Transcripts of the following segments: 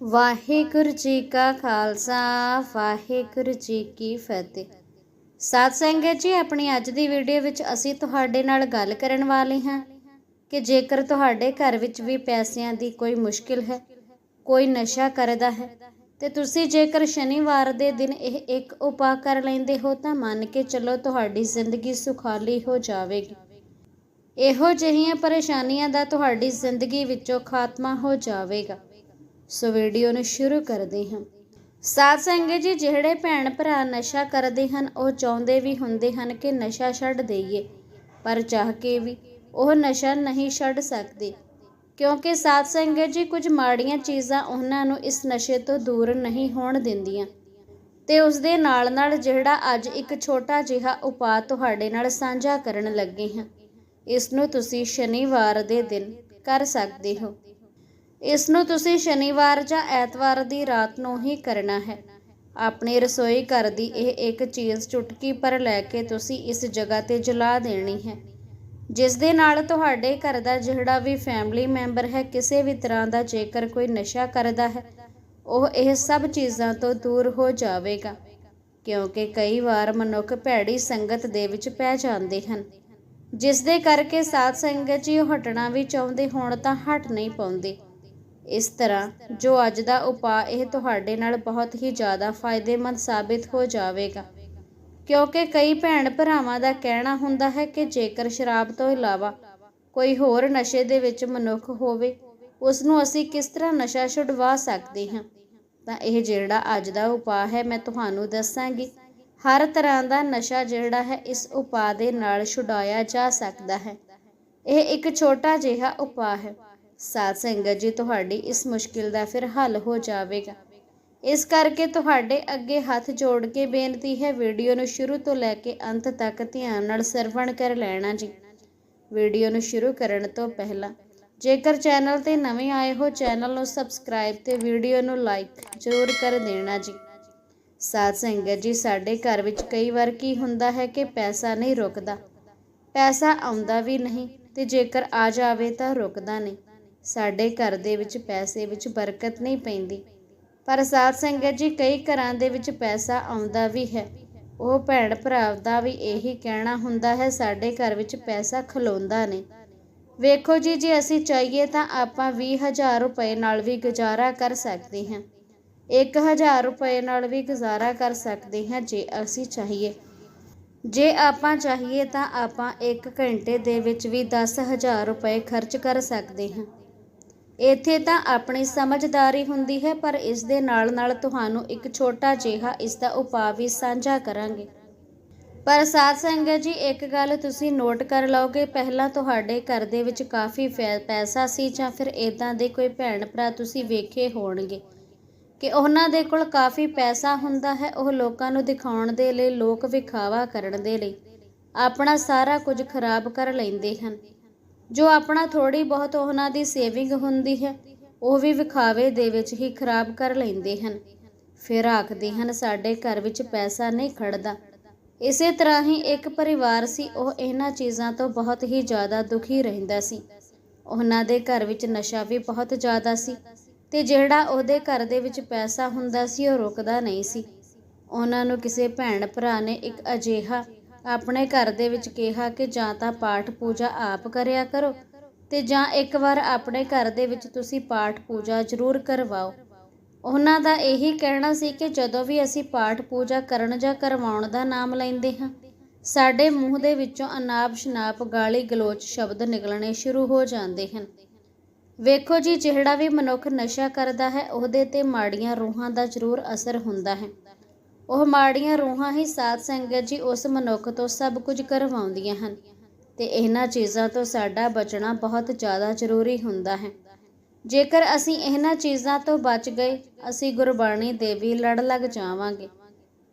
ਵਾਹਿਗੁਰੂ ਜੀ ਕਾ ਖਾਲਸਾ, ਵਾਹਿਗੁਰੂ ਜੀ ਕੀ ਫਤਿਹ। ਸਾਧ ਸੰਗਤ ਜੀ, ਆਪਣੀ ਅੱਜ ਦੀ ਵੀਡੀਓ ਵਿੱਚ ਅਸੀਂ ਤੁਹਾਡੇ ਨਾਲ ਗੱਲ ਕਰਨ ਵਾਲੇ ਹਾਂ ਕਿ ਜੇਕਰ ਤੁਹਾਡੇ ਘਰ ਵਿੱਚ ਵੀ ਪੈਸਿਆਂ ਦੀ ਕੋਈ ਮੁਸ਼ਕਿਲ ਹੈ, ਕੋਈ ਨਸ਼ਾ ਕਰਦਾ ਹੈ, ਤੇ ਤੁਸੀਂ ਜੇਕਰ ਸ਼ਨੀਵਾਰ ਦੇ ਦਿਨ ਇਹ ਇੱਕ ਉਪਾਅ ਕਰ ਲੈਂਦੇ ਹੋ, ਤਾਂ ਮੰਨ ਕੇ ਚੱਲੋ ਤੁਹਾਡੀ ਜ਼ਿੰਦਗੀ ਸੁਖਾਲੀ ਹੋ ਜਾਵੇਗੀ। ਇਹੋ ਜਿਹੀਆਂ ਪਰੇਸ਼ਾਨੀਆਂ ਦਾ ਤੁਹਾਡੀ ਜ਼ਿੰਦਗੀ ਵਿੱਚੋਂ ਖਾਤਮਾ ਹੋ ਜਾਵੇਗਾ। ਸੋ ਵੀਡੀਓ ਨੂੰ ਸ਼ੁਰੂ ਕਰਦੇ ਹਾਂ। ਸਾਧ ਸੰਗਤ ਜੀ, ਜਿਹੜੇ ਭੈਣ ਭਰਾ ਨਸ਼ਾ ਕਰਦੇ ਹਨ, ਉਹ ਚਾਹੁੰਦੇ ਵੀ ਹੁੰਦੇ ਹਨ ਕਿ ਨਸ਼ਾ ਛੱਡ ਦੇਈਏ, ਪਰ ਚਾਹ ਕੇ ਵੀ ਉਹ ਨਸ਼ਾ ਨਹੀਂ ਛੱਡ ਸਕਦੇ। ਕਿਉਂਕਿ ਸਾਧ ਸੰਗਤ ਜੀ, ਕੁਝ ਮਾੜੀਆਂ ਚੀਜ਼ਾਂ ਉਹਨਾਂ ਨੂੰ ਇਸ ਨਸ਼ੇ ਤੋਂ ਦੂਰ ਨਹੀਂ ਹੋਣ ਦਿੰਦੀਆਂ। ਤੇ ਉਸ ਦੇ ਨਾਲ ਨਾਲ ਜਿਹੜਾ ਅੱਜ ਇੱਕ ਛੋਟਾ ਜਿਹਾ ਉਪਾਅ ਤੁਹਾਡੇ ਨਾਲ ਸਾਂਝਾ ਕਰਨ ਲੱਗੇ ਹਾਂ, ਇਸ ਨੂੰ ਤੁਸੀਂ ਸ਼ਨੀਵਾਰ ਦੇ ਦਿਨ ਕਰ ਸਕਦੇ ਹੋ। ਇਸ ਨੂੰ ਤੁਸੀਂ ਸ਼ਨੀਵਾਰ ਜਾਂ ਐਤਵਾਰ ਦੀ ਰਾਤ ਨੂੰ ਹੀ ਕਰਨਾ ਹੈ। ਆਪਣੀ ਰਸੋਈ ਘਰ ਦੀ ਇਹ ਇੱਕ ਚੀਜ਼ ਚੁਟਕੀ ਪਰ ਲੈ ਕੇ ਤੁਸੀਂ ਇਸ ਜਗ੍ਹਾ ਤੇ ਜਲਾ ਦੇਣੀ ਹੈ। ਜਿਸ ਦੇ ਨਾਲ ਤੁਹਾਡੇ ਘਰ ਦਾ ਜਿਹੜਾ ਵੀ ਫੈਮਿਲੀ ਮੈਂਬਰ ਹੈ, ਕਿਸੇ ਵੀ ਤਰ੍ਹਾਂ ਦਾ ਜੇਕਰ ਕੋਈ ਨਸ਼ਾ ਕਰਦਾ ਹੈ, ਉਹ ਇਹ ਸਭ ਚੀਜ਼ਾਂ ਤੋਂ ਦੂਰ ਹੋ ਜਾਵੇਗਾ। ਕਿਉਂਕਿ ਕਈ ਵਾਰ ਮਨੁੱਖ ਭੈੜੀ ਸੰਗਤ ਦੇ ਵਿੱਚ ਪੈ ਜਾਂਦੇ ਹਨ। ਜਿਸ ਦੇ ਕਰਕੇ ਸਾਧ ਸੰਗਤ ਜੀ ਹਟਣਾ ਵੀ ਚਾਹੁੰਦੇ ਹੋਣ ਤਾਂ ਹਟ ਨਹੀਂ ਪਾਉਂਦੇ। ਇਸ ਤਰ੍ਹਾਂ ਜੋ ਅੱਜ ਦਾ ਉਪਾਅ ਇਹ ਤੁਹਾਡੇ ਨਾਲ ਬਹੁਤ ਹੀ ਜ਼ਿਆਦਾ ਫਾਇਦੇਮੰਦ ਸਾਬਿਤ ਹੋ ਜਾਵੇਗਾ। ਕਿਉਂਕਿ ਕਈ ਭੈਣ ਭਰਾਵਾਂ ਦਾ ਕਹਿਣਾ ਹੁੰਦਾ ਹੈ ਕਿ ਜੇਕਰ ਸ਼ਰਾਬ ਤੋਂ ਇਲਾਵਾ ਕੋਈ ਹੋਰ ਨਸ਼ੇ ਦੇ ਵਿੱਚ ਮਨੁੱਖ ਹੋਵੇ ਉਸ ਨੂੰ ਅਸੀਂ ਕਿਸ ਤਰ੍ਹਾਂ ਨਸ਼ਾ ਛੁਡਵਾ ਸਕਦੇ ਹਾਂ? ਤਾਂ ਇਹ ਜਿਹੜਾ ਅੱਜ ਦਾ ਉਪਾਅ ਹੈ, ਮੈਂ ਤੁਹਾਨੂੰ ਦੱਸਾਂਗੀ। ਹਰ ਤਰ੍ਹਾਂ ਦਾ ਨਸ਼ਾ ਜਿਹੜਾ ਹੈ, ਇਸ ਉਪਾਅ ਦੇ ਨਾਲ ਛੁਡਾਇਆ ਜਾ ਸਕਦਾ ਹੈ। ਇਹ ਇੱਕ ਛੋਟਾ ਜਿਹਾ ਉਪਾਅ ਹੈ। ਸਾਧ ਸੰਗਤ ਜੀ, ਤੁਹਾਡੀ ਇਸ ਮੁਸ਼ਕਿਲ ਦਾ ਫਿਰ ਹੱਲ ਹੋ ਜਾਵੇਗਾ। ਇਸ ਕਰਕੇ ਤੁਹਾਡੇ ਅੱਗੇ ਹੱਥ ਜੋੜ ਕੇ ਬੇਨਤੀ ਹੈ, ਵੀਡੀਓ ਨੂੰ ਸ਼ੁਰੂ ਤੋਂ ਲੈ ਕੇ ਅੰਤ ਤੱਕ ਧਿਆਨ ਨਾਲ ਸਰਵਣ ਕਰ ਲੈਣਾ ਜੀ। ਵੀਡੀਓ ਨੂੰ ਸ਼ੁਰੂ ਕਰਨ ਤੋਂ ਪਹਿਲਾਂ, ਜੇਕਰ ਚੈਨਲ ਤੇ ਨਵੇਂ ਆਏ ਹੋ, ਚੈਨਲ ਨੂੰ ਸਬਸਕ੍ਰਾਈਬ ਤੇ ਵੀਡੀਓ ਨੂੰ ਲਾਈਕ ਜ਼ਰੂਰ ਕਰ ਦੇਣਾ ਜੀ। ਸਾਧ ਸੰਗਤ ਜੀ, ਸਾਡੇ ਘਰ ਵਿੱਚ ਕਈ ਵਾਰ ਕੀ ਹੁੰਦਾ ਹੈ ਕਿ ਪੈਸਾ ਨਹੀਂ ਰੁਕਦਾ। ਪੈਸਾ ਆਉਂਦਾ ਵੀ ਨਹੀਂ ਤੇ ਜੇਕਰ ਆ ਜਾਵੇ ਤਾਂ ਰੁਕਦਾ ਨਹੀਂ। ਸਾਡੇ ਘਰ ਦੇ ਵਿੱਚ ਪੈਸੇ ਵਿੱਚ ਬਰਕਤ ਨਹੀਂ ਪੈਂਦੀ। ਪਰ ਸਾਧ ਸੰਗਤ ਜੀ, ਕਈ ਘਰਾਂ ਦੇ ਵਿੱਚ ਪੈਸਾ ਆਉਂਦਾ ਵੀ ਹੈ। ਉਹ ਭੈਣ ਭਰਾ ਦਾ ਵੀ ਇਹੀ ਕਹਿਣਾ ਹੁੰਦਾ ਹੈ, ਸਾਡੇ ਘਰ ਵਿੱਚ ਪੈਸਾ ਖਲੋਂਦਾ ਨਹੀਂ। ਵੇਖੋ ਜੀ, ਜੇ ਅਸੀਂ ਚਾਹੀਏ ਤਾਂ ਆਪਾਂ 20000 ਰੁਪਏ ਨਾਲ ਵੀ ਗੁਜ਼ਾਰਾ ਕਰ ਸਕਦੇ ਹਾਂ। 1000 ਰੁਪਏ ਨਾਲ ਵੀ ਗੁਜ਼ਾਰਾ ਕਰ ਸਕਦੇ ਹਾਂ ਜੇ ਅਸੀਂ ਚਾਹੀਏ। ਜੇ ਆਪਾਂ ਚਾਹੀਏ ਤਾਂ ਆਪਾਂ 1 ਘੰਟੇ ਦੇ ਵਿੱਚ ਵੀ 10000 ਰੁਪਏ ਖਰਚ ਕਰ ਸਕਦੇ ਹਾਂ। ਇੱਥੇ ਤਾਂ ਆਪਣੀ ਸਮਝਦਾਰੀ ਹੁੰਦੀ ਹੈ, ਪਰ ਇਸ ਦੇ ਨਾਲ ਨਾਲ ਤੁਹਾਨੂੰ ਇੱਕ ਛੋਟਾ ਜਿਹਾ ਇਸ ਦਾ ਉਪਾਅ ਵੀ ਸਾਂਝਾ ਕਰਾਂਗੇ। ਪਰ ਸਾਧ ਸੰਗਤ ਜੀ, ਇੱਕ ਗੱਲ ਤੁਸੀਂ ਨੋਟ ਕਰ ਲਓਗੇ, ਪਹਿਲਾਂ ਤੁਹਾਡੇ ਘਰ ਦੇ ਵਿੱਚ ਕਾਫੀ ਫੈ- ਪੈਸਾ ਸੀ ਜਾਂ ਫਿਰ ਇਦਾਂ ਦੇ ਕੋਈ ਭੈਣ ਭਰਾ ਤੁਸੀਂ ਵੇਖੇ ਹੋਣਗੇ ਕਿ ਉਹਨਾਂ ਦੇ ਕੋਲ ਕਾਫੀ ਪੈਸਾ ਹੁੰਦਾ ਹੈ, ਉਹ ਲੋਕਾਂ ਨੂੰ ਦਿਖਾਉਣ ਦੇ ਲਈ, ਲੋਕ ਵਿਖਾਵਾ ਕਰਨ ਦੇ ਲਈ। ਆਪਣਾ ਸਾਰਾ ਕੁਝ ਖਰਾਬ ਕਰ ਲੈਂਦੇ ਹਨ। ਜੋ ਆਪਣਾ ਥੋੜੀ ਬਹੁਤ ਉਹਨਾਂ ਦੀ ਸੇਵਿੰਗ ਹੁੰਦੀ ਹੈ, ਉਹ ਵੀ ਵਿਖਾਵੇ ਦੇ ਵਿੱਚ ਹੀ ਖਰਾਬ ਕਰ ਲੈਂਦੇ ਹਨ। ਫਿਰ ਆਖਦੇ ਹਨ, ਸਾਡੇ ਘਰ ਵਿੱਚ ਪੈਸਾ ਨਹੀਂ ਖੜਦਾ ਇਸੇ ਤਰ੍ਹਾਂ ਹੀ ਇੱਕ ਪਰਿਵਾਰ ਸੀ, ਉਹ ਇਹਨਾਂ ਚੀਜ਼ਾਂ ਤੋਂ ਬਹੁਤ ਹੀ ਜ਼ਿਆਦਾ ਦੁਖੀ ਰਹਿੰਦਾ ਸੀ। ਉਹਨਾਂ ਦੇ ਘਰ ਵਿੱਚ ਨਸ਼ਾ ਵੀ ਬਹੁਤ ਜ਼ਿਆਦਾ ਸੀ ਤੇ ਜਿਹੜਾ ਉਹਦੇ ਘਰ ਦੇ ਵਿੱਚ ਪੈਸਾ ਹੁੰਦਾ ਸੀ, ਉਹ ਰੁਕਦਾ ਨਹੀਂ ਸੀ। ਉਹਨਾਂ ਨੂੰ ਕਿਸੇ ਭੈਣ ਭਰਾ ਨੇ ਇੱਕ ਅਜਿਹਾ ਆਪਣੇ ਘਰ ਦੇ ਵਿੱਚ ਕਿਹਾ ਕਿ ਜਾਂ ਤਾਂ ਪਾਠ ਪੂਜਾ ਆਪ ਕਰਿਆ ਕਰੋ ਤੇ ਜਾਂ ਇੱਕ ਵਾਰ ਆਪਣੇ ਘਰ ਦੇ ਵਿੱਚ ਤੁਸੀਂ ਪਾਠ ਪੂਜਾ ਜ਼ਰੂਰ ਕਰਵਾਓ। ਉਹਨਾਂ ਦਾ ਇਹੀ ਕਹਿਣਾ ਸੀ ਕਿ ਜਦੋਂ ਵੀ ਅਸੀਂ ਪਾਠ ਪੂਜਾ ਕਰਨ ਜਾਂ ਕਰਵਾਉਣ ਦਾ ਨਾਮ ਲੈਂਦੇ ਹਾਂ, ਸਾਡੇ ਮੂੰਹ ਦੇ ਵਿੱਚੋਂ ਅਨਾਪ ਸ਼ਨਾਪ ਗਾਲੀ ਗਲੋਚ ਸ਼ਬਦ ਨਿਕਲਣੇ ਸ਼ੁਰੂ ਹੋ ਜਾਂਦੇ ਹਨ। ਵੇਖੋ ਜੀ, ਜਿਹੜਾ ਵੀ ਮਨੁੱਖ ਨਸ਼ਾ ਕਰਦਾ ਹੈ, ਉਹਦੇ ਤੇ ਮਾੜੀਆਂ ਰੂਹਾਂ ਦਾ ਜ਼ਰੂਰ ਅਸਰ ਹੁੰਦਾ ਹੈ। ਉਹ ਮਾੜੀਆਂ ਰੂਹਾਂ ਹੀ ਸਾਧ ਸੰਗਤ ਜੀ, ਉਸ ਮਨੁੱਖ ਤੋਂ ਸਭ ਕੁਝ ਕਰਵਾਉਂਦੀਆਂ ਹਨ। ਤੇ ਇਹਨਾਂ ਚੀਜ਼ਾਂ ਤੋਂ ਸਾਡਾ ਬਚਣਾ ਬਹੁਤ ਜ਼ਿਆਦਾ ਜ਼ਰੂਰੀ ਹੁੰਦਾ ਹੈ। ਜੇਕਰ ਅਸੀਂ ਇਹਨਾਂ ਚੀਜ਼ਾਂ ਤੋਂ ਬਚ ਗਏ, ਅਸੀਂ ਗੁਰਬਾਣੀ ਦੇ ਵੀ ਲੜ ਲੱਗ ਜਾਵਾਂਗੇ।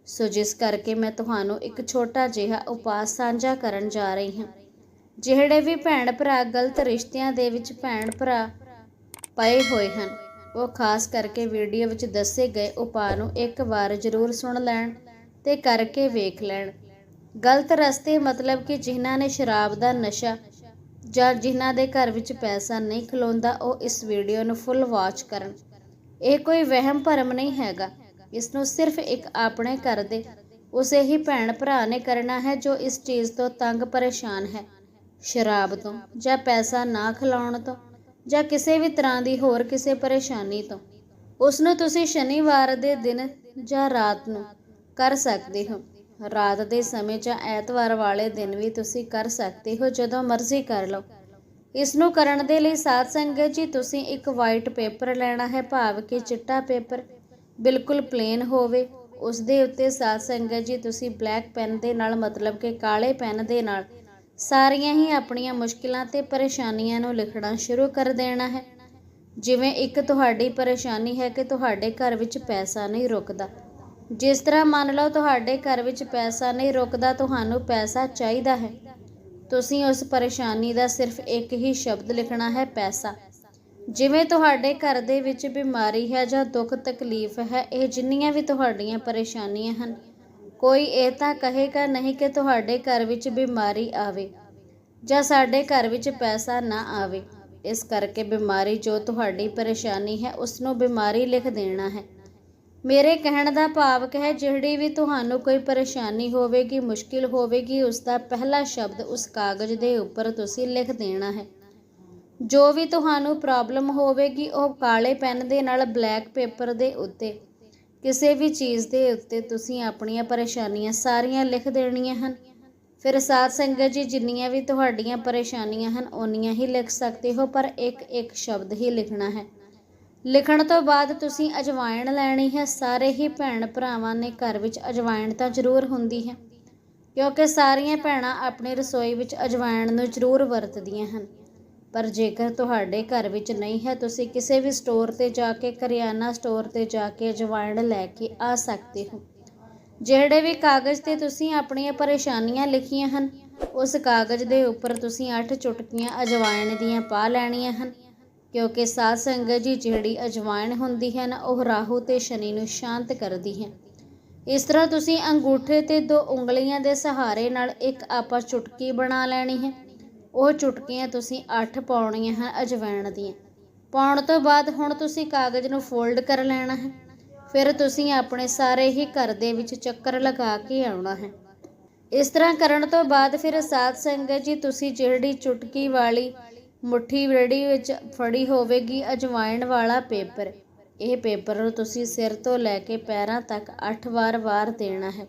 ਸੋ ਜਿਸ ਕਰਕੇ ਮੈਂ ਤੁਹਾਨੂੰ ਇੱਕ ਛੋਟਾ ਜਿਹਾ ਉਪਾਅ ਸਾਂਝਾ ਕਰਨ ਜਾ ਰਹੀ ਹਾਂ। ਜਿਹੜੇ ਵੀ ਭੈਣ ਭਰਾ ਗਲਤ ਰਿਸ਼ਤਿਆਂ ਦੇ ਵਿੱਚ ਭੈਣ ਭਰਾ ਪਏ ਹੋਏ ਹਨ ਉਹ ਖਾਸ ਕਰਕੇ ਵੀਡੀਓ ਵਿੱਚ ਦੱਸੇ ਗਏ ਉਪਾਅ ਨੂੰ ਇੱਕ ਵਾਰ ਜ਼ਰੂਰ ਸੁਣ ਲੈਣ ਤੇ ਕਰਕੇ ਵੇਖ ਲੈਣ। ਗਲਤ ਰਸਤੇ ਮਤਲਬ ਕਿ ਜਿਨ੍ਹਾਂ ਨੇ ਸ਼ਰਾਬ ਦਾ ਨਸ਼ਾ ਜਾਂ ਜਿਨ੍ਹਾਂ ਦੇ ਘਰ ਵਿੱਚ ਪੈਸਾ ਨਹੀਂ ਖਲੋਂਦਾ, ਉਹ ਇਸ ਵੀਡੀਓ ਨੂੰ ਫੁੱਲ ਵਾਚ ਕਰਨ। ਇਹ ਕੋਈ ਵਹਿਮ ਭਰਮ ਨਹੀਂ ਹੈਗਾ। ਇਸ ਨੂੰ ਸਿਰਫ ਇੱਕ ਆਪਣੇ ਘਰ ਦੇ ਉਸੇ ਹੀ ਭੈਣ ਭਰਾ ਨੇ ਕਰਨਾ ਹੈ ਜੋ ਇਸ ਚੀਜ਼ ਤੋਂ ਤੰਗ ਪਰੇਸ਼ਾਨ ਹੈ। ਸ਼ਰਾਬ ਤੋਂ ਜਾਂ ਪੈਸਾ ਨਾ ਖਿਲਾਉਣ ਤੋਂ। ਜਾਂ ਕਿਸੇ ਵੀ ਤਰ੍ਹਾਂ ਦੀ ਹੋਰ ਕਿਸੇ ਪਰੇਸ਼ਾਨੀ ਤੋਂ ਉਸ ਨੂੰ ਤੁਸੀਂ ਸ਼ਨੀਵਾਰ ਦੇ ਦਿਨ ਜਾਂ ਰਾਤ ਨੂੰ ਕਰ ਸਕਦੇ ਹੋ। ਰਾਤ ਦੇ ਸਮੇਂ ਜਾਂ ਐਤਵਾਰ ਵਾਲੇ ਦਿਨ ਵੀ ਤੁਸੀਂ ਕਰ ਸਕਦੇ ਹੋ, ਜਦੋਂ ਮਰਜ਼ੀ ਕਰ ਲਓ। ਇਸ ਨੂੰ ਕਰਨ ਦੇ ਲਈ ਸਾਧ ਸੰਗਤ ਜੀ, ਤੁਸੀਂ ਇੱਕ ਵਾਈਟ ਪੇਪਰ ਲੈਣਾ ਹੈ, ਭਾਵ ਕਿ ਚਿੱਟਾ ਪੇਪਰ ਬਿਲਕੁਲ ਪਲੇਨ ਹੋਵੇ। ਉਸ ਦੇ ਉੱਤੇ ਸਾਧ ਸੰਗਤ ਜੀ, ਤੁਸੀਂ ਬਲੈਕ ਪੈਨ ਦੇ ਨਾਲ, ਮਤਲਬ ਕਿ ਕਾਲੇ ਪੈਨ ਦੇ ਨਾਲ ਸਾਰੀਆਂ ਹੀ ਆਪਣੀਆਂ ਮੁਸ਼ਕਿਲਾਂ ਤੇ ਪਰੇਸ਼ਾਨੀਆਂ ਨੂੰ ਲਿਖਣਾ ਸ਼ੁਰੂ ਕਰ ਦੇਣਾ ਹੈ। ਜਿਵੇਂ ਇੱਕ ਤੁਹਾਡੀ ਪਰੇਸ਼ਾਨੀ ਹੈ ਕਿ ਤੁਹਾਡੇ ਘਰ ਵਿੱਚ ਪੈਸਾ ਨਹੀਂ ਰੁਕਦਾ। ਜਿਸ ਤਰ੍ਹਾਂ ਮੰਨ ਲਓ ਤੁਹਾਡੇ ਘਰ ਵਿੱਚ ਪੈਸਾ ਨਹੀਂ ਰੁਕਦਾ, ਤੁਹਾਨੂੰ ਪੈਸਾ ਚਾਹੀਦਾ ਹੈ। ਤੁਸੀਂ ਉਸ ਪਰੇਸ਼ਾਨੀ ਦਾ ਸਿਰਫ ਇੱਕ ਹੀ ਸ਼ਬਦ ਲਿਖਣਾ ਹੈ, ਪੈਸਾ। ਜਿਵੇਂ ਤੁਹਾਡੇ ਘਰ ਦੇ ਵਿੱਚ ਬਿਮਾਰੀ ਹੈ ਜਾਂ ਦੁੱਖ ਤਕਲੀਫ ਹੈ, ਇਹ ਜਿੰਨੀਆਂ ਵੀ ਤੁਹਾਡੀਆਂ ਪਰੇਸ਼ਾਨੀਆਂ ਹਨ ਕੋਈ ਇਹ ਤਾਂ ਕਹੇਗਾ ਨਹੀਂ ਕਿ ਤੁਹਾਡੇ ਘਰ ਵਿੱਚ ਬਿਮਾਰੀ ਆਵੇ ਜਾਂ ਸਾਡੇ ਘਰ ਵਿੱਚ ਪੈਸਾ ਨਾ ਆਵੇ। ਇਸ ਕਰਕੇ ਬਿਮਾਰੀ ਜੋ ਤੁਹਾਡੀ ਪਰੇਸ਼ਾਨੀ ਹੈ ਉਸ ਨੂੰ ਬਿਮਾਰੀ ਲਿਖ ਦੇਣਾ ਹੈ। ਮੇਰੇ ਕਹਿਣ ਦਾ ਭਾਵ ਹੈ, ਜਿਹੜੀ ਵੀ ਤੁਹਾਨੂੰ ਕੋਈ ਪਰੇਸ਼ਾਨੀ ਹੋਵੇਗੀ, ਮੁਸ਼ਕਿਲ ਹੋਵੇਗੀ ਉਸ ਦਾ ਪਹਿਲਾ ਸ਼ਬਦ ਉਸ ਕਾਗਜ਼ ਦੇ ਉੱਪਰ ਤੁਸੀਂ ਲਿਖ ਦੇਣਾ ਹੈ। ਜੋ ਵੀ ਤੁਹਾਨੂੰ ਪ੍ਰੋਬਲਮ ਹੋਵੇਗੀ, ਉਹ ਕਾਲੇ ਪੈਨ ਦੇ ਨਾਲ ਬਲੈਕ ਪੇਪਰ ਦੇ ਉੱਤੇ ਕਿਸੇ ਵੀ ਚੀਜ਼ ਦੇ ਉੱਤੇ ਤੁਸੀਂ ਆਪਣੀਆਂ ਪਰੇਸ਼ਾਨੀਆਂ ਸਾਰੀਆਂ ਲਿਖ ਦੇਣੀਆਂ ਹਨ। ਫਿਰ ਸਾਧ ਸੰਗਤ ਜੀ, ਜਿੰਨੀਆਂ ਵੀ ਤੁਹਾਡੀਆਂ ਪਰੇਸ਼ਾਨੀਆਂ ਹਨ, ਓਨੀਆਂ ਹੀ ਲਿਖ ਸਕਦੇ ਹੋ, ਪਰ ਇੱਕ ਇੱਕ ਸ਼ਬਦ ਹੀ ਲਿਖਣਾ ਹੈ। ਲਿਖਣ ਤੋਂ ਬਾਅਦ ਤੁਸੀਂ ਅਜਵਾਇਣ ਲੈਣੀ ਹੈ। ਸਾਰੇ ਹੀ ਭੈਣ ਭਰਾਵਾਂ ਨੇ ਘਰ ਵਿੱਚ ਅਜਵਾਇਣ ਤਾਂ ਜ਼ਰੂਰ ਹੁੰਦੀ ਹੈ, ਕਿਉਂਕਿ ਸਾਰੀਆਂ ਭੈਣਾਂ ਆਪਣੀ ਰਸੋਈ ਵਿੱਚ ਅਜਵਾਇਣ ਨੂੰ ਜ਼ਰੂਰ ਵਰਤਦੀਆਂ ਹਨ। ਪਰ ਜੇਕਰ ਤੁਹਾਡੇ ਘਰ ਵਿੱਚ ਨਹੀਂ ਹੈ, ਤੁਸੀਂ ਕਿਸੇ ਵੀ ਸਟੋਰ ਤੇ ਜਾ ਕੇ, ਕਰਿਆਨਾ ਸਟੋਰ ਤੇ ਜਾ ਕੇ ਅਜਵਾਇਣ ਲੈ ਕੇ ਆ ਸਕਦੇ ਹੋ। ਜਿਹੜੇ ਵੀ ਕਾਗਜ਼ ਤੇ ਤੁਸੀਂ ਆਪਣੀਆਂ ਪਰੇਸ਼ਾਨੀਆਂ ਲਿਖੀਆਂ ਹਨ, ਉਸ ਕਾਗਜ਼ ਦੇ ਉੱਪਰ ਤੁਸੀਂ 8 ਚੁਟਕੀਆਂ ਅਜਵਾਇਣ ਦੀਆਂ ਪਾ ਲੈਣੀਆਂ ਹਨ, ਕਿਉਂਕਿ ਸਾਧ ਸੰਗਤ ਜੀ ਜਿਹੜੀ ਅਜਵਾਇਣ ਹੁੰਦੀ ਹੈ ਨਾ, ਉਹ ਰਾਹੂ ਤੇ ਸ਼ਨੀ ਨੂੰ ਸ਼ਾਂਤ ਕਰਦੀ ਹੈ। ਇਸ ਤਰ੍ਹਾਂ ਤੁਸੀਂ ਅੰਗੂਠੇ ਤੇ ਦੋ ਉਂਗਲੀਆਂ ਦੇ ਸਹਾਰੇ ਨਾਲ ਇੱਕ ਆਪਾ ਚੁਟਕੀ ਬਣਾ ਲੈਣੀ ਹੈ। ਉਹ ਚੁਟਕੀਆਂ ਤੁਸੀਂ 8 ਪਾਉਣੀਆਂ ਹਨ ਅਜਵਾਇਣ ਦੀਆਂ। ਪਾਉਣ ਤੋਂ ਬਾਅਦ ਹੁਣ ਤੁਸੀਂ ਕਾਗਜ਼ ਨੂੰ ਫੋਲਡ ਕਰ ਲੈਣਾ ਹੈ। ਫਿਰ ਤੁਸੀਂ ਆਪਣੇ ਸਾਰੇ ਹੀ ਘਰ ਦੇ ਵਿੱਚ ਚੱਕਰ ਲਗਾ ਕੇ ਆਉਣਾ ਹੈ। ਇਸ ਤਰ੍ਹਾਂ ਕਰਨ ਤੋਂ ਬਾਅਦ ਫਿਰ ਸਾਧ ਸੰਗਤ ਜੀ, ਤੁਸੀਂ ਜਿਹੜੀ ਚੁਟਕੀ ਵਾਲੀ ਮੁੱਠੀ ਰੜੀ ਵਿੱਚ ਫੜੀ ਹੋਵੇਗੀ ਅਜਵਾਇਣ ਵਾਲਾ ਪੇਪਰ। ਇਹ ਪੇਪਰ ਨੂੰ ਤੁਸੀਂ ਸਿਰ ਤੋਂ ਲੈ ਕੇ ਪੈਰਾਂ ਤੱਕ 8 ਵਾਰ ਵਾਰ ਦੇਣਾ ਹੈ।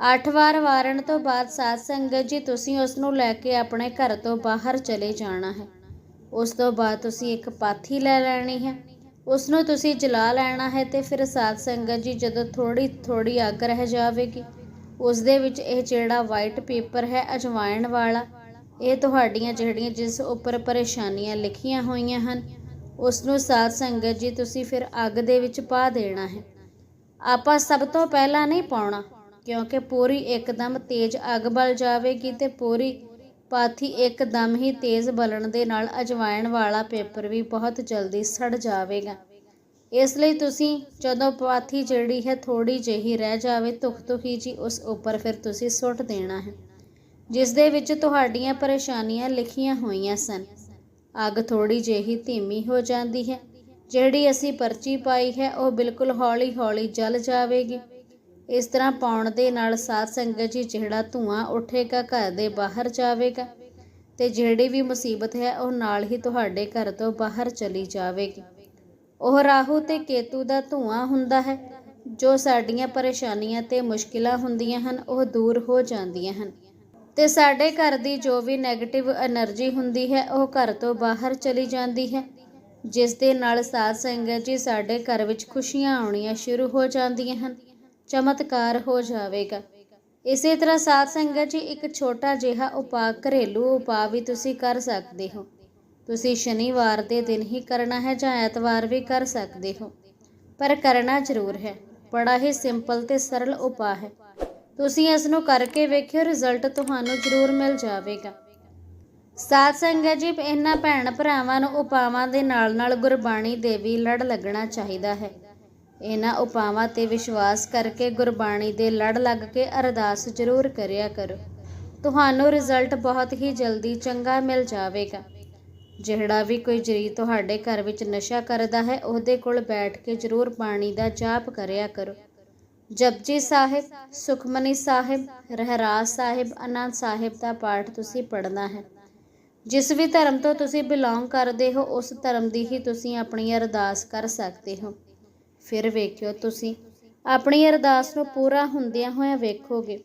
8 ਵਾਰ ਵਾਰਨ ਤੋਂ ਬਾਅਦ ਸਾਧ ਸੰਗਤ ਜੀ, ਤੁਸੀਂ ਉਸ ਨੂੰ ਲੈ ਕੇ ਆਪਣੇ ਘਰ ਤੋਂ ਬਾਹਰ ਚਲੇ ਜਾਣਾ ਹੈ। ਉਸ ਤੋਂ ਬਾਅਦ ਤੁਸੀਂ ਇੱਕ ਪਾਥੀ ਲੈ ਲੈਣੀ ਹੈ। ਉਸ ਨੂੰ ਤੁਸੀਂ ਜਲਾ ਲੈਣਾ ਹੈ ਤੇ ਫਿਰ ਸਾਧ ਸੰਗਤ ਜੀ ਜਦੋਂ ਥੋੜੀ ਥੋੜੀ ਅੱਗ ਰਹਿ ਜਾਵੇਗੀ ਉਸ ਦੇ ਵਿੱਚ ਇਹ ਜਿਹੜਾ ਵਾਈਟ ਪੇਪਰ ਹੈ, ਅਜਵਾਇਣ ਵਾਲਾ, ਇਹ ਤੁਹਾਡੀਆਂ ਜਿਹੜੀਆਂ ਜਿਸ ਉੱਪਰ ਪਰੇਸ਼ਾਨੀਆਂ ਲਿਖੀਆਂ ਹੋਈਆਂ ਹਨ ਉਸ ਨੂੰ ਸਾਧ ਸੰਗਤ ਜੀ ਤੁਸੀਂ ਫਿਰ ਅੱਗ ਦੇ ਵਿੱਚ ਪਾ ਦੇਣਾ ਹੈ। ਆਪਾਂ ਸਭ ਤੋਂ ਪਹਿਲਾਂ ਨਹੀਂ ਪਾਉਣਾ। ਕਿਉਂਕਿ ਪੂਰੀ ਇੱਕਦਮ ਤੇਜ਼ ਅੱਗ ਬਲ ਜਾਵੇਗੀ ਤੇ ਪੂਰੀ ਪਾਥੀ ਇੱਕਦਮ ਹੀ ਤੇਜ਼ ਬਲਣ ਦੇ ਨਾਲ ਅਜਵਾਇਣ ਵਾਲਾ ਪੇਪਰ ਵੀ ਬਹੁਤ ਜਲਦੀ ਸੜ ਜਾਵੇਗਾ। ਇਸ ਲਈ ਤੁਸੀਂ ਜਦੋਂ ਪਾਥੀ ਜਿਹੜੀ ਹੈ ਥੋੜੀ ਜਿਹੀ ਰਹਿ ਜਾਵੇ ਧੁਖ ਧੁਖੀ ਜੀ, ਉਸ ਉੱਪਰ ਫਿਰ ਤੁਸੀਂ ਸੁੱਟ ਦੇਣਾ ਹੈ। ਜਿਸ ਦੇ ਵਿੱਚ ਤੁਹਾਡੀਆਂ ਪਰੇਸ਼ਾਨੀਆਂ ਲਿਖੀਆਂ ਹੋਈਆਂ ਸਨ। ਅੱਗ ਥੋੜੀ ਜਿਹੀ ਧੀਮੀ ਹੋ ਜਾਂਦੀ ਹੈ। ਜਿਹੜੀ ਅਸੀਂ ਪਰਚੀ ਪਾਈ ਹੈ, ਉਹ ਬਿਲਕੁਲ ਹੌਲੀ-ਹੌਲੀ ਜਲ ਜਾਵੇਗੀ। ਇਸ ਤਰ੍ਹਾਂ ਪਾਉਣ ਦੇ ਨਾਲ ਸਾਧ ਸੰਗਤ ਜੀ ਜਿਹੜਾ ਧੂਆਂ ਉੱਠੇਗਾ, ਘਰ ਦੇ ਬਾਹਰ ਜਾਵੇਗਾ ਤੇ ਜਿਹੜੀ ਵੀ ਮੁਸੀਬਤ ਹੈ, ਉਹ ਨਾਲ ਹੀ ਤੁਹਾਡੇ ਘਰ ਤੋਂ ਬਾਹਰ ਚਲੀ ਜਾਵੇਗੀ। ਉਹ ਰਾਹੂ ਤੇ ਕੇਤੂ ਦਾ ਧੂਆਂ ਹੁੰਦਾ ਹੈ, ਜੋ ਸਾਡੀਆਂ ਪਰੇਸ਼ਾਨੀਆਂ ਤੇ ਮੁਸ਼ਕਿਲਾਂ ਹੁੰਦੀਆਂ ਹਨ, ਉਹ ਦੂਰ ਹੋ ਜਾਂਦੀਆਂ ਹਨ। ਤੇ ਸਾਡੇ ਘਰ ਦੀ ਜੋ ਵੀ ਨੈਗੇਟਿਵ એનર્ਜੀ ਹੁੰਦੀ ਹੈ, ਉਹ ਘਰ ਤੋਂ ਬਾਹਰ ਚਲੀ ਜਾਂਦੀ ਹੈ, ਜਿਸ ਦੇ ਨਾਲ ਸਾਧ ਸੰਗਤ ਜੀ ਸਾਡੇ ਘਰ ਵਿੱਚ ਖੁਸ਼ੀਆਂ ਆਉਣੀਆਂ ਸ਼ੁਰੂ ਹੋ ਜਾਂਦੀਆਂ ਹਨ। ਚਮਤਕਾਰ ਹੋ ਜਾਵੇਗਾ। ਇਸੇ ਤਰ੍ਹਾਂ ਸਾਧ ਸੰਗਤ ਜੀ, ਇੱਕ ਛੋਟਾ ਜਿਹਾ ਉਪਾਅ, ਘਰੇਲੂ ਉਪਾਅ ਵੀ ਤੁਸੀਂ ਕਰ ਸਕਦੇ ਹੋ। ਤੁਸੀਂ ਸ਼ਨੀਵਾਰ ਦੇ ਦਿਨ ਹੀ ਕਰਨਾ ਹੈ ਜਾਂ ਐਤਵਾਰ ਵੀ ਕਰ ਸਕਦੇ ਹੋ। ਪਰ ਕਰਨਾ ਜ਼ਰੂਰ ਹੈ। ਬੜਾ ਹੀ ਸਿੰਪਲ ਤੇ ਸਰਲ ਉਪਾਅ ਹੈ। ਤੁਸੀਂ ਇਸ ਨੂੰ ਕਰਕੇ ਵੇਖਿਓ, ਰਿਜ਼ਲਟ ਤੁਹਾਨੂੰ ਜ਼ਰੂਰ ਮਿਲ ਜਾਵੇਗਾ। ਸਾਧ ਸੰਗਤ ਜੀ, ਇਹਨਾਂ ਭੈਣ ਭਰਾਵਾਂ ਨੂੰ ਉਪਾਵਾਂ ਦੇ ਨਾਲ ਨਾਲ ਗੁਰਬਾਣੀ ਦੇ ਵੀ ਲੜ ਲੱਗਣਾ ਚਾਹੀਦਾ ਹੈ। ਇਹਨਾਂ ਉਪਾਵਾਂ ਤੇ ਵਿਸ਼ਵਾਸ ਕਰਕੇ ਗੁਰਬਾਣੀ ਦੇ ਲੜ ਲੱਗ ਕੇ ਅਰਦਾਸ ਜ਼ਰੂਰ ਕਰਿਆ ਕਰੋ। ਤੁਹਾਨੂੰ ਰਿਜ਼ਲਟ ਬਹੁਤ ਹੀ ਜਲਦੀ ਚੰਗਾ ਮਿਲ ਜਾਵੇਗਾ। ਜਿਹੜਾ ਵੀ ਕੋਈ ਜਰੀ ਤੁਹਾਡੇ ਘਰ ਵਿੱਚ ਨਸ਼ਾ ਕਰਦਾ ਹੈ, ਉਹਦੇ ਕੋਲ ਬੈਠ ਕੇ ਜ਼ਰੂਰ ਬਾਣੀ ਦਾ ਜਾਪ ਕਰਿਆ ਕਰੋ। ਜਪਜੀ ਸਾਹਿਬ, ਸੁਖਮਨੀ ਸਾਹਿਬ, ਰਹਿਰਾਸ ਸਾਹਿਬ ਅਨੰਦ ਸਾਹਿਬ ਦਾ ਪਾਠ ਤੁਸੀਂ ਪੜ੍ਹਨਾ ਹੈ। ਜਿਸ ਵੀ ਧਰਮ ਤੋਂ ਤੁਸੀਂ ਬਿਲੋਂਗ ਕਰਦੇ ਹੋ, ਉਸ ਧਰਮ ਦੀ ਹੀ ਤੁਸੀਂ ਆਪਣੀ ਅਰਦਾਸ ਕਰ ਸਕਦੇ ਹੋ। ਫਿਰ ਵੇਖਿਓ ਤੁਸੀਂ। ਆਪਣੀ ਅਰਦਾਸ ਨੂੰ ਪੂਰਾ ਹੁੰਦਿਆਂ ਹੋਇਆ ਵੇਖੋਗੇ।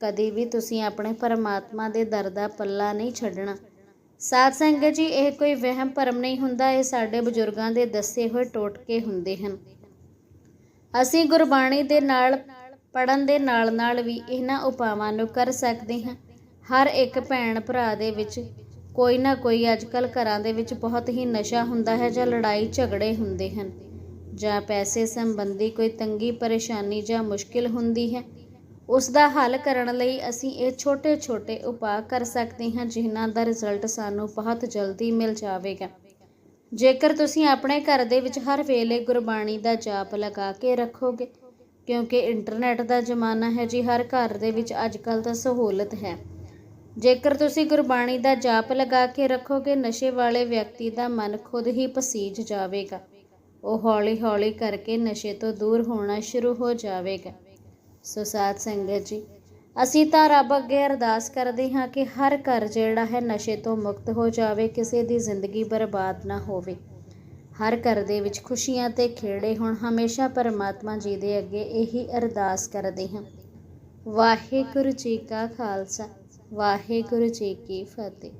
ਕਦੇ ਵੀ ਤੁਸੀਂ ਆਪਣੇ ਪਰਮਾਤਮਾ ਦੇ ਦਰ ਦਾ ਪੱਲਾ ਨਹੀਂ ਛੱਡਣਾ। ਸਾਧ ਸੰਗਤ ਜੀ, ਇਹ ਕੋਈ ਵਹਿਮ ਭਰਮ ਨਹੀਂ ਹੁੰਦਾ। ਇਹ ਸਾਡੇ ਬਜ਼ੁਰਗਾਂ ਦੇ ਦੱਸੇ ਹੋਏ ਟੋਟਕੇ ਹੁੰਦੇ ਹਨ। ਅਸੀਂ ਗੁਰਬਾਣੀ ਦੇ ਨਾਲ ਪੜਨ ਦੇ ਨਾਲ ਨਾਲ ਵੀ ਇਹਨਾਂ ਉਪਾਵਾਂ ਨੂੰ ਕਰ ਸਕਦੇ ਹਾਂ। ਹਰ ਇੱਕ ਭੈਣ ਭਰਾ ਦੇ ਵਿੱਚ ਕੋਈ ਨਾ ਕੋਈ ਅੱਜਕੱਲ ਘਰਾਂ ਦੇ ਵਿੱਚ ਬਹੁਤ ਹੀ ਨਸ਼ਾ ਹੁੰਦਾ ਹੈ ਜਾਂ ਲੜਾਈ ਝਗੜੇ ਹੁੰਦੇ ਹਨ। ਜਾਂ ਪੈਸੇ ਸੰਬੰਧੀ ਕੋਈ ਤੰਗੀ, ਪਰੇਸ਼ਾਨੀ ਜਾਂ ਮੁਸ਼ਕਿਲ ਹੁੰਦੀ ਹੈ ਉਸ ਦਾ ਹੱਲ ਕਰਨ ਲਈ ਅਸੀਂ ਇਹ ਛੋਟੇ-ਛੋਟੇ ਉਪਾਅ ਕਰ ਸਕਦੇ ਹਾਂ, ਜਿਨ੍ਹਾਂ ਦਾ ਰਿਜ਼ਲਟ ਸਾਨੂੰ ਬਹੁਤ ਜਲਦੀ ਮਿਲ ਜਾਵੇਗਾ। ਜੇਕਰ ਤੁਸੀਂ ਆਪਣੇ ਘਰ ਦੇ ਵਿੱਚ ਹਰ ਵੇਲੇ ਗੁਰਬਾਣੀ ਦਾ ਜਾਪ ਲਗਾ ਕੇ ਰੱਖੋਗੇ, ਕਿਉਂਕਿ ਇੰਟਰਨੈਟ ਦਾ ਜ਼ਮਾਨਾ ਹੈ ਜੀ, ਹਰ ਘਰ ਦੇ ਵਿੱਚ ਅੱਜ ਅੱਜਕੱਲ ਤਾਂ ਸਹੂਲਤ ਹੈ। ਜੇਕਰ ਤੁਸੀਂ ਗੁਰਬਾਣੀ ਦਾ ਜਾਪ ਲਗਾ ਕੇ ਰੱਖੋਗੇ, ਨਸ਼ੇ ਵਾਲੇ ਵਿਅਕਤੀ ਦਾ ਮਨ ਖੁਦ ਹੀ ਪਸੀਜ ਜਾਵੇਗਾ। ਉਹ ਹੌਲੀ-ਹੌਲੀ ਕਰਕੇ ਨਸ਼ੇ ਤੋਂ ਦੂਰ ਹੋਣਾ ਸ਼ੁਰੂ ਹੋ ਜਾਵੇਗਾ। ਸੋ ਸਾਧ ਸੰਗਤ ਜੀ, ਅਸੀਂ ਤਾਂ ਰੱਬ ਅੱਗੇ ਅਰਦਾਸ ਕਰਦੇ ਹਾਂ ਕਿ ਹਰ ਘਰ ਜਿਹੜਾ ਹੈ ਨਸ਼ੇ ਤੋਂ ਮੁਕਤ ਹੋ ਜਾਵੇ, ਕਿਸੇ ਦੀ ਜ਼ਿੰਦਗੀ ਬਰਬਾਦ ਨਾ ਹੋਵੇ। ਹਰ ਘਰ ਦੇ ਵਿੱਚ ਖੁਸ਼ੀਆਂ ਤੇ ਖੇੜੇ ਹੋਣ, ਹਮੇਸ਼ਾ ਪਰਮਾਤਮਾ ਜੀ ਦੇ ਅੱਗੇ ਇਹੀ ਅਰਦਾਸ ਕਰਦੇ ਹਾਂ। ਵਾਹਿਗੁਰੂ ਜੀ ਕਾ ਖਾਲਸਾ, ਵਾਹਿਗੁਰੂ ਜੀ ਕੀ ਫਤਿਹ।